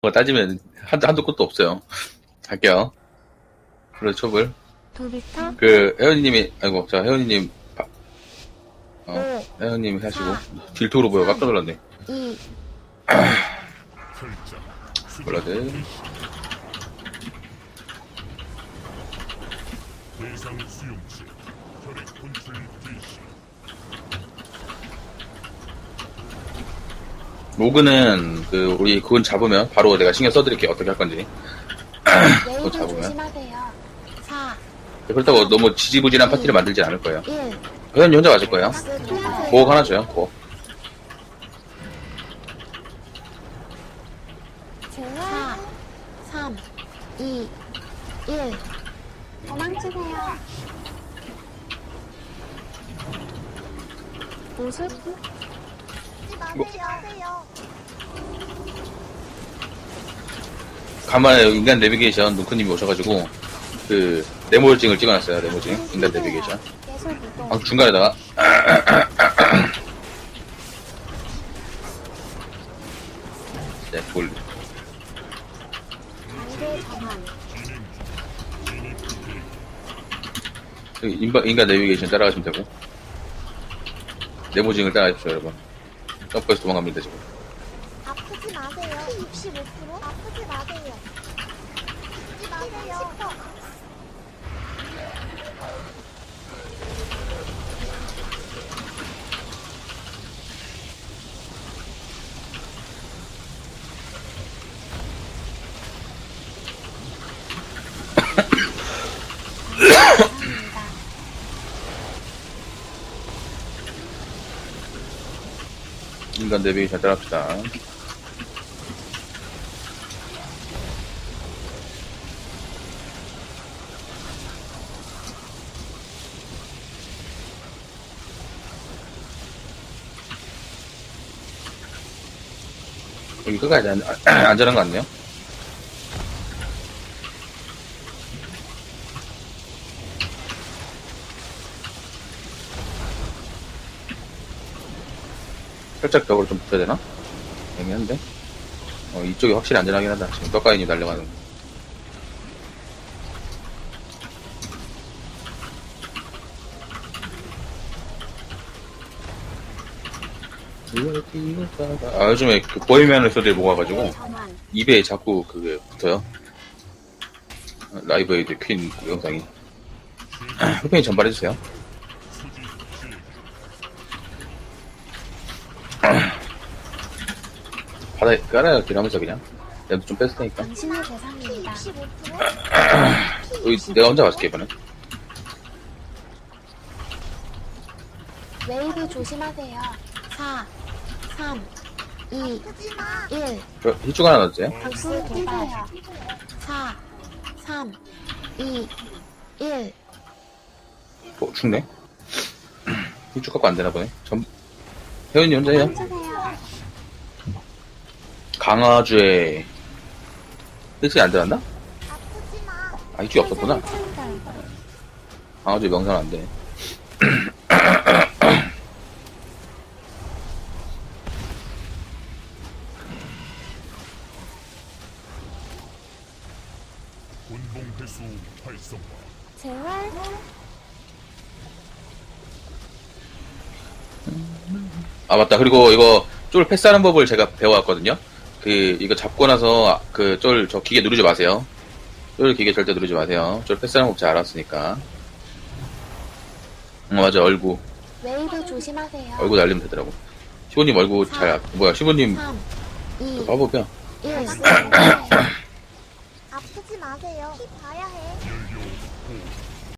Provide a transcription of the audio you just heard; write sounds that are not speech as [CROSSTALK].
거 따지면 한, 한도 끝도 없어요. 갈게요. 그래, 첩을. 돌비타 그, 혜연이님이, 아이고, 자, 혜연이님, 바- 어, 오, 혜연님 하시고, 딜토로 보여. 깜짝 놀랐네. 2, 블러드. 대상 수용체 혈액 분출 개시 로그는, 그, 우리 그건 잡으면 바로 내가 신경 써드릴게요. 어떻게 할 건지. 웨이브 잡으면? 조심하세요. 4, 그렇다고 너무 지지부진한 파티를 만들진 않을 거예요. 1, 혜연이 혼자 맞을 거예요. 도발. 보호 하나 줘요, 보호. 4, 3, 2, 1. 도망치세요. 옷을 간만에 인간 내비게이션 누크님이 오셔가지고 그 네모징을 찍어놨어요 네모징. 인간 내비게이션. 아, 중간에다가. [CLEARS THROAT] 네, 볼. 여기 인바, 인간 내비게이션 따라가시면 되고. 네모징을 따라가십시오 여러분. 점프해서 도망갑니다 지금 아프지 마세요. 65% 아프지 마세요. 아프지 마세요. 10%. 인간 내비게이션 따라갑시다 여기 끝까지 안, [CLEARS THROAT] 안전한 거 같네요 살짝 벽으로 좀 붙여야 되나? 애매한데? 어, 이쪽이 확실히 안전하긴 하다. 지금 떡가인이 달려가는 거. 아, 요즘에 그 보이면을 소리를 모아가지고. 입에 자꾸 그게 붙어요. 라이브 에이드 퀸 영상이. [CLEARS THROAT] 호핑이 전발해주세요. [CLEARS THROAT] 바다에 깔아요, 길하면서 그냥. 내가 좀 뺐을 테니까. 당신의 대상입니다. 65%? 여기 내가 혼자 갈게, 이번엔. 웨이브 조심하세요. 4, 3, 2, 아프지 마. 1. 저, 힐쭉 하나 넣어주세요. 박스 도발. 4, 3, 2, 1. 어, 죽네? 힐쭉 갖고 안 되나 보네. 전, 혜연이 혼자 해요. 강화주에, 힐쭉이 안? 아프지 마. 아, 힐쭉이 없었구나. 강화주에 명상 안 돼. 운봉 회수 활성화 재활. 아, 맞다. 그리고 이거 쫄 패스하는 법을 제가 배워왔거든요. 그, 이거 잡고 나서 그 쫄 저 기계 누르지 마세요. 쫄 기계 절대 누르지 마세요. 쫄 패스하는 법 잘 알았으니까. 어, 맞아. 얼구. 웨이브 조심하세요. 얼구 날리면 되더라고. 시보님 얼구 잘, 알- 뭐야. 시보님 3, 2, 바보야. 1.